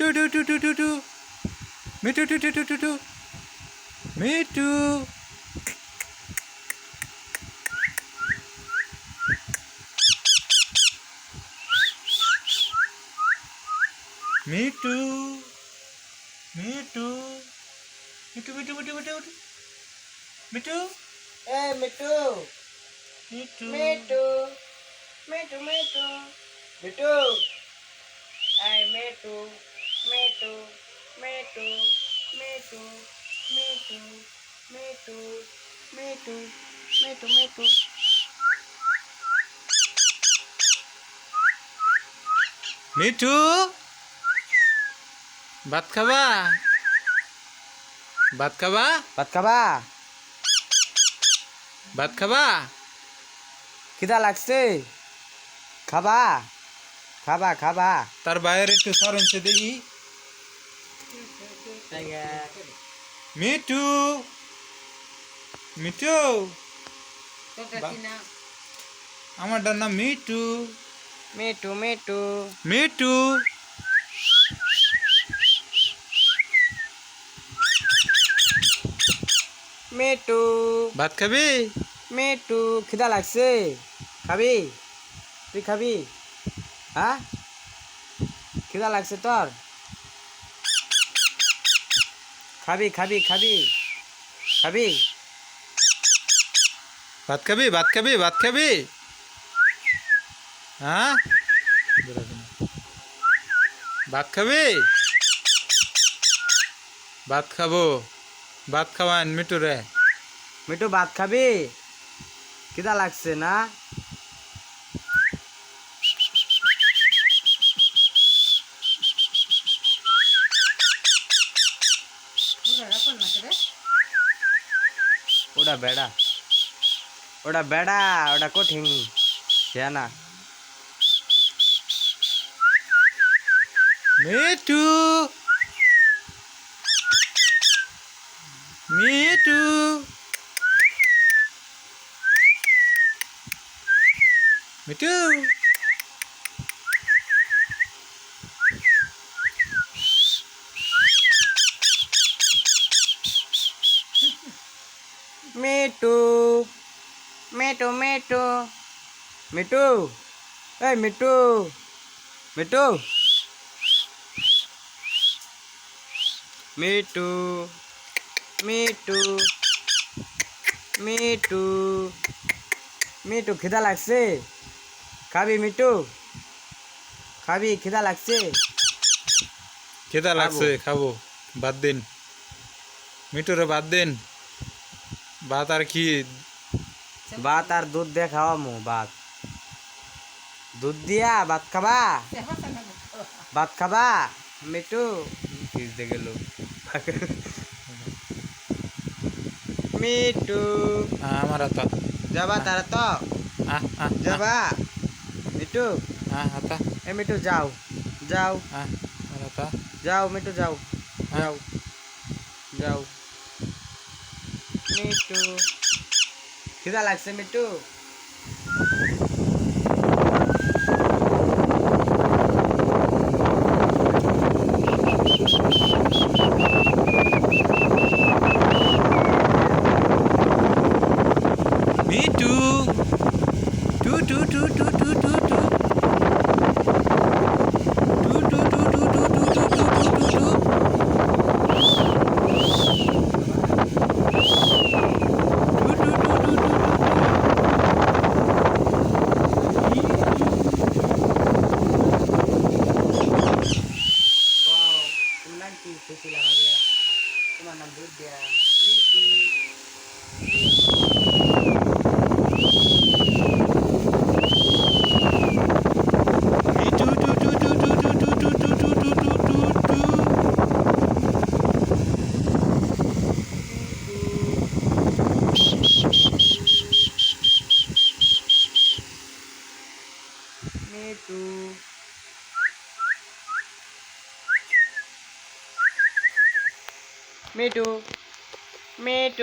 Do do do do do do. Me do do do do do do. Me do. Me too. Me too. Me too. Me too. Me too. Me too. Me too. Hey, eh, me too. Me too. Me too. Me too. Me too. Me too. I me too. Me too me too me too me too me too me too me too me too. Mithu ভাত খাবা? ভাত খাবা? ভাত খাবা? ভাত খাবা? খিদা লাগছে? খাবা? খাবা খাবা তার বাইরে একটু সরেনছে দেখি মিঠু মিঠু আমারটার নাম Mithu me too me too Mithu me too ভাত খাবি মিটু খিদা লাগছে খাবি তুই খাবি হ্যাঁ? খিদা লাগছে তোর? খাবি খাবি খাবি। খাবি? ভাত খাবি ভাত খাবি ভাত খাবি? হ্যাঁ? ভাত খাবি? ভাত খাব। ভাত খাওয়ান মিঠু রে মিটু ভাত খাবি? খিদা লাগছে না? ওটা বেড়া। ওটা বেড়া ওটা কঠিন। সে না। Mithu. Mithu. Mithu. Me too me too me too. Me too এই me too me too. Me too me too me too. Mithu খিদা লাগছে? খাবি মিটু? খাবি খিদা লাগছে? খেতে লাগছে খাব। বাদ দিন। মিঠুরে বাদ দিন। ভাত আর কি? ভাত আর দুধ দিয়ে খাওয়ামু ভাত। দুধ দিয়া ভাত খাবা? ভাত খাবা? মিটু ফিরতে গেল। মিটু আমার হাতা যাবা তারা তো? যাবা? মিটু এ মিটু যাও। যাও। যাও মিটু যাও। যাও। যাও। মিটু খিদা লাগছে me too me too. Me too. Me too.